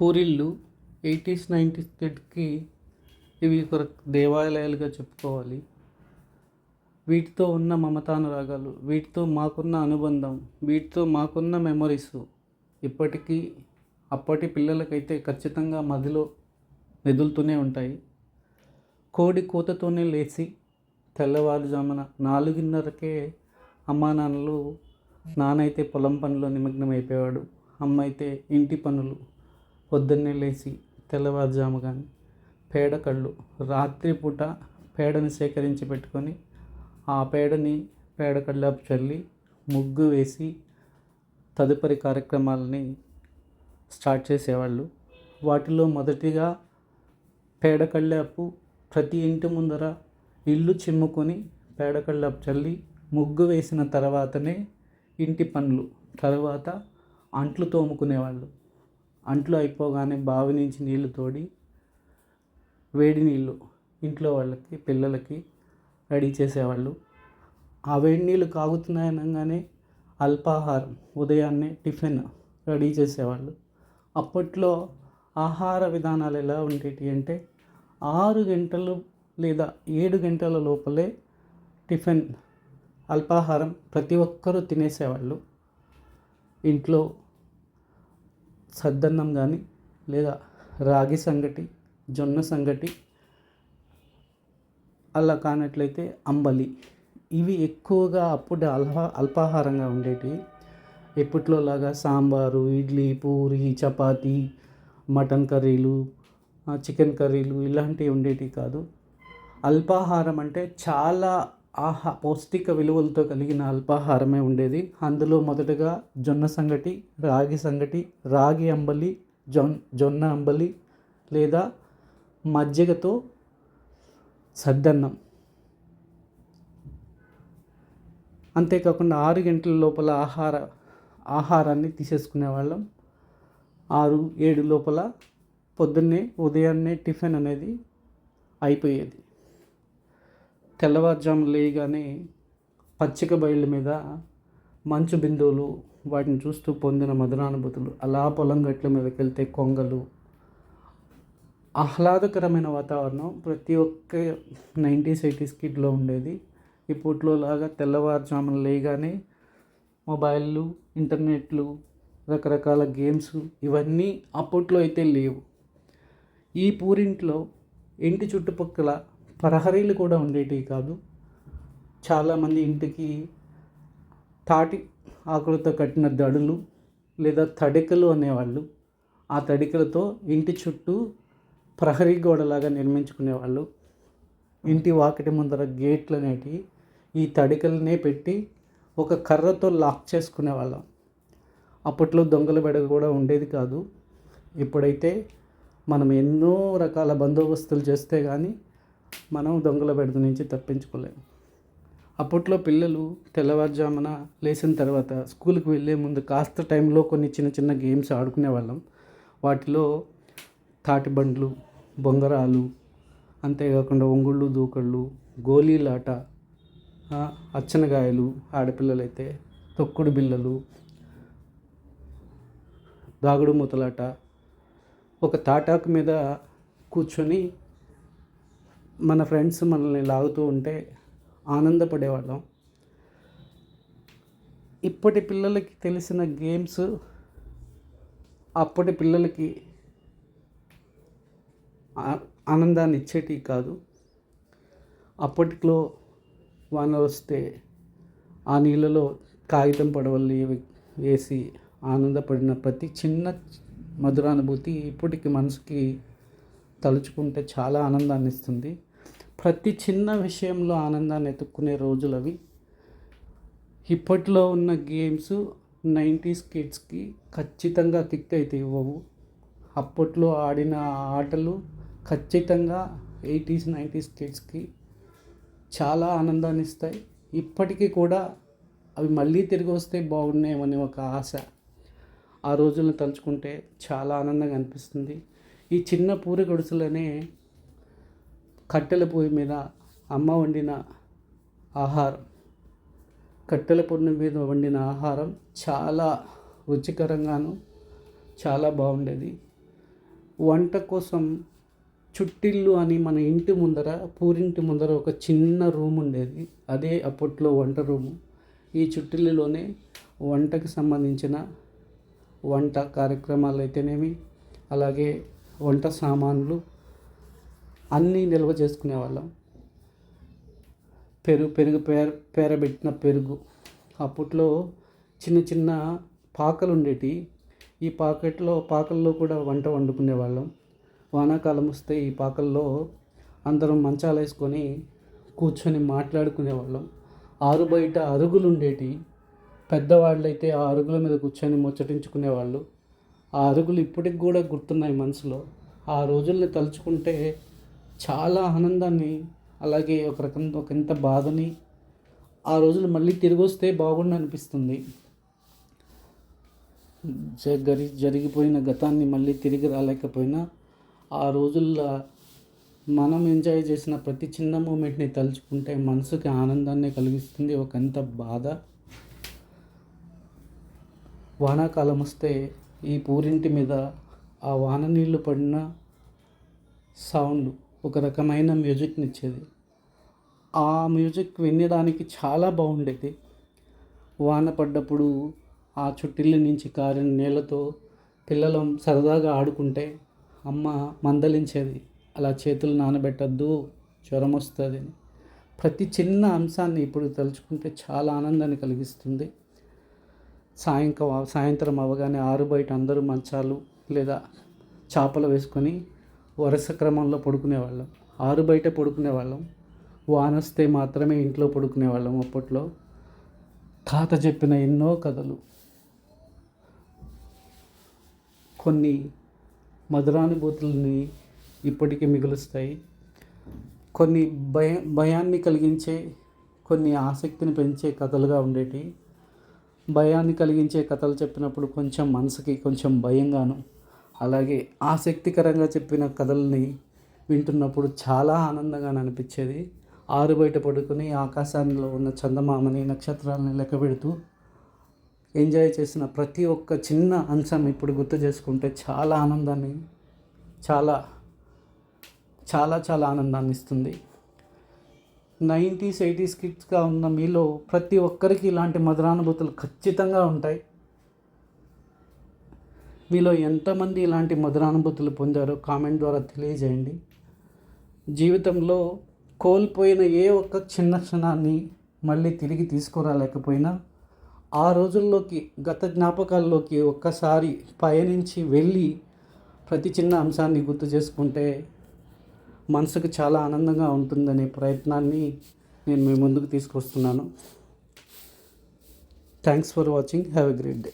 పూరిళ్ళు eighties nineties కిడ్కి ఇవి ఒక దేవాలయాలుగా చెప్పుకోవాలి. వీటితో ఉన్న మమతానురాగాలు వీటితో మాకున్న అనుబంధం వీటితో మాకున్న మెమరీస్ ఇప్పటికీ అప్పటి పిల్లలకైతే ఖచ్చితంగా మదిలో మెదులుతూనే ఉంటాయి. కోడి కూతతోనే లేచి తెల్లవారుజామున నాలుగున్నరకే అమ్మా నాన్నలు నాన్న అయితే పొలం పనిలో నిమగ్నం అయిపోయాడు అమ్మ అయితే ఇంటి పనులు పొద్దున్నే లేచి తెల్లవారుజాము కానీ పేడ కళ్ళు రాత్రిపూట పేడని సేకరించి పెట్టుకొని ఆ పేడని పేడ కళ్ళాపు చల్లి ముగ్గు వేసి తదుపరి కార్యక్రమాలని స్టార్ట్ చేసేవాళ్ళు. వాటిలో మొదటిగా పేడ కళ్ళాపు ప్రతి ఇంటి ముందర ఇల్లు చిమ్ముకొని పేడ కళ్ళాపు చల్లి ముగ్గు వేసిన తర్వాతనే ఇంటి పనులు తర్వాత అంట్లు తోముకునేవాళ్ళు. అంట్లు అయిపోగానే బావి నుంచి నీళ్ళు తోడి వేడి నీళ్ళు ఇంట్లో వాళ్ళకి పిల్లలకి రెడీ చేసేవాళ్ళు. ఆ వేడి నీళ్ళు కాగుతున్నాయనగానే అల్పాహారం ఉదయాన్నే టిఫిన్ రెడీ చేసేవాళ్ళు. అప్పట్లో ఆహార విధానాలు ఎలా ఉండేవి అంటే ఆరు గంటలు లేదా ఏడు గంటల లోపలే టిఫిన్ అల్పాహారం ప్రతి ఒక్కరూ తినేసేవాళ్ళు. ఇంట్లో సద్దన్నం కానీ లేదా రాగి సంగటి జొన్న సంగటి అలా కానట్లయితే అంబలి. ఇవి ఎక్కువగా అప్పుడు అల్పా అల్పాహారంగా ఉండేటివి. ఎప్పట్లో లాగా సాంబారు ఇడ్లీ పూరి చపాతి మటన్ కర్రీలు చికెన్ కర్రీలు ఇలాంటివి ఉండేటివి కాదు. అల్పాహారం అంటే చాలా ఆహా పౌష్టిక విలువలతో కలిగిన అల్పాహారమే ఉండేది. అందులో మొదటగా జొన్న సంగటి రాగి సంగటి రాగి అంబలి జొన్ జొన్న అంబలి లేదా మజ్జిగతో సద్దన్నం. అంతేకాకుండా ఆరు గంటల లోపల ఆహార ఆహారాన్ని తీసేసుకునే వాళ్ళం ఆరు ఏడు లోపల పొద్దున్నే ఉదయాన్నే టిఫిన్ అనేది అయిపోయేది. తెల్లవారుజాము లేయగానే పచ్చిక బయళ్ళ మీద మంచు బిందువులు వాటిని చూస్తూ పొందిన మధురానుభూతులు. అలా పొలం గట్ల మీదకి వెళ్తే కొంగలు. ఆహ్లాదకరమైన వాతావరణం ప్రతి ఒక్క నైంటీస్ ఎయిటీస్ కిడ్లో ఉండేది. ఇప్పట్లో లాగా తెల్లవారుజామున లేయగానే మొబైళ్ళు ఇంటర్నెట్లు రకరకాల గేమ్స్ ఇవన్నీ అప్పట్లో అయితే లేవు. ఈ పూరింట్లో ఇంటి చుట్టుపక్కల ప్రహరీలు కూడా ఉండేటివి కాదు. చాలామంది ఇంటికి తాటి ఆకులతో కట్టిన దడులు లేదా తడికలు అనేవాళ్ళు. ఆ తడికలతో ఇంటి చుట్టూ ప్రహరీ గోడలాగా నిర్మించుకునేవాళ్ళు. ఇంటి వాకిటి ముందర గేట్లు అనేటివి ఈ తడికలనే పెట్టి ఒక కర్రతో లాక్ చేసుకునేవాళ్ళం. అప్పట్లో దొంగల బెడ కూడా ఉండేది కాదు. ఇప్పుడైతే మనం ఎన్నో రకాల బందోబస్తులు చేస్తే కానీ మనం దొంగల బెడద నుంచి తప్పించుకోలేము. అప్పట్లో పిల్లలు తెల్లవారుజామున లేచిన తర్వాత స్కూల్కి వెళ్ళే ముందు కాస్త టైంలో కొన్ని చిన్న చిన్న గేమ్స్ ఆడుకునే వాళ్ళం వాటిలో తాటిబండ్లు బొంగరాలు అంతేకాకుండా ఒంగుళ్ళు దూకళ్ళు గోళీలాట అచ్చనగాయలు ఆడపిల్లలైతే తొక్కుడు బిళ్ళలు దాగుడు మూతలాట ఒక తాటాకు మీద కూర్చొని మన ఫ్రెండ్స్ మనల్ని లాగుతూ ఉంటే ఆనందపడేవాళ్ళం. ఇప్పటి పిల్లలకి తెలిసిన గేమ్స్ అప్పటి పిల్లలకి ఆనందాన్ని ఇచ్చేటివి కాదు. అప్పట్లో వాన వస్తే ఆ నీళ్ళలో కాగితం పడవల్ని వేసి ఆనందపడిన ప్రతి చిన్న మధురానుభూతి ఇప్పటికి మనసుకి తలుచుకుంటే చాలా ఆనందాన్ని ఇస్తుంది ప్రతి చిన్న విషయంలో ఆనందాన్ని ఎత్తుక్కునే రోజులు అవి ఇప్పట్లో ఉన్న గేమ్స్ నైంటీస్ కిడ్స్కి ఖచ్చితంగా కిక్ అయితే ఇవ్వవు. అప్పట్లో ఆడిన ఆటలు ఖచ్చితంగా ఎయిటీస్ నైంటీస్ కిడ్స్కి చాలా ఆనందాన్ని ఇస్తాయి. ఇప్పటికీ కూడా అవి మళ్ళీ తిరిగి వస్తే బాగున్నాయేమని ఒక ఆశ ఆ రోజులను తలుచుకుంటే చాలా ఆనందంగా అనిపిస్తుంది. ఈ చిన్న పూరి గుడిసెలనే కట్టెల పొయ్యి మీద అమ్మ వండిన ఆహారం. కట్టెల పొయ్యి మీద వండిన ఆహారం చాలా రుచికరంగాను చాలా బాగుండేది. వంట కోసం చుట్టిల్లు అని మన ఇంటి ముందర పూరింటి ముందర ఒక చిన్న రూమ్ ఉండేది. అదే అప్పట్లో వంట రూము. ఈ చుట్టిల్లులోనే వంటకి సంబంధించిన వంట కార్యక్రమాలు అయితేనేమి అలాగే వంట సామాన్లు అన్నీ నిల్వ చేసుకునే వాళ్ళం పెరుగు పెరుగు పేర పేరబెట్టిన పెరుగు. అప్పట్లో చిన్న చిన్న పాకలు ఉండేటి. ఈ పాకెట్లో పాకల్లో కూడా వంట వండుకునే వాళ్ళం వానాకాలం వస్తే ఈ పాకల్లో అందరం మంచాలు వేసుకొని కూర్చొని మాట్లాడుకునే వాళ్ళం ఆరు బయట అరుగులు ఉండేటి. పెద్దవాళ్ళు అయితే ఆ అరుగుల మీద కూర్చొని ముచ్చటించుకునేవాళ్ళు. ఆ అరుగులు ఇప్పటికి కూడా గుర్తున్నాయి మనసులో. ఆ రోజుల్ని తలుచుకుంటే చాలా ఆనందాన్ని అలాగే ఒక రకం ఒక ఎంత బాధని ఆ రోజులు మళ్ళీ తిరిగి వస్తే బాగుండు అనిపిస్తుంది. జరి జరిగిపోయిన గతాన్ని మళ్ళీ తిరిగి రాలేకపోయినా ఆ రోజుల్లో మనం ఎంజాయ్ చేసిన ప్రతి చిన్న మూమెంట్ని తలుచుకుంటే మనసుకి ఆనందాన్ని కలిగిస్తుంది. ఒకంత బాధ. వానాకాలం వస్తే ఈ పూరింటి మీద ఆ వాన నీళ్ళు పడిన సౌండ్ ఒక రకమైన మ్యూజిక్ని ఇచ్చేది ఆ మ్యూజిక్ వినడానికి చాలా బాగుండేది వాన పడ్డప్పుడు ఆ చుట్టిల్లి నుంచి కారిన నీళ్ళతో పిల్లలు సరదాగా ఆడుకుంటే అమ్మ మందలించేది. అలా చేతులు నానబెట్టద్దు జ్వరం వస్తుంది ప్రతి చిన్న అంశాన్ని ఇప్పుడు తలుచుకుంటే చాలా ఆనందాన్ని కలిగిస్తుంది. సాయంకాల సాయంత్రం అవగానే ఆరు బయట అందరూ మంచాలు లేదా చేపలు వేసుకొని వరుస క్రమంలో పడుకునేవాళ్ళం. ఆరు బయట పడుకునేవాళ్ళం. వానొస్తే మాత్రమే ఇంట్లో పడుకునేవాళ్ళం అప్పట్లో. తాత చెప్పిన ఎన్నో కథలు. కొన్ని మధురానుభూతుల్ని ఇప్పటికీ మిగులుస్తాయి. కొన్ని భయ భయాన్ని కలిగించే కొన్ని ఆసక్తిని పెంచే కథలుగా ఉండేవి భయాన్ని కలిగించే కథలు చెప్పినప్పుడు కొంచెం మనసుకి కొంచెం భయంగాను అలాగే ఆసక్తికరంగా చెప్పిన కథల్ని వింటున్నప్పుడు చాలా ఆనందంగా అనిపించేది. ఆరు బయట పడుకుని ఆకాశంలో ఉన్న చందమామని నక్షత్రాలని లెక్క పెడుతూ ఎంజాయ్ చేసిన ప్రతి ఒక్క చిన్న అంశం ఇప్పుడు గుర్తు చేసుకుంటే చాలా ఆనందాన్ని చాలా చాలా చాలా ఆనందాన్ని ఇస్తుంది. నైంటీస్ ఎయిటీస్ కిడ్స్గా ఉన్న మీలో ప్రతి ఒక్కరికి ఇలాంటి మధురానుభూతులు ఖచ్చితంగా ఉంటాయి. మీలో ఎంతమంది ఇలాంటి మధురానుభూతులు పొందారో కామెంట్ ద్వారా తెలియజేయండి. జీవితంలో కోల్పోయిన ఏ ఒక్క చిన్న క్షణాన్ని మళ్ళీ తిరిగి తీసుకురాలేకపోయినా ఆ రోజుల్లోకి గత జ్ఞాపకాల్లోకి ఒక్కసారి పయనించి వెళ్ళి ప్రతి చిన్న అంశాన్ని గుర్తు చేసుకుంటే మనసుకు చాలా ఆనందంగా ఉంటుందనే ప్రయత్నాన్ని నేను మీ ముందుకు తీసుకొస్తున్నాను. Thanks for watching have a great day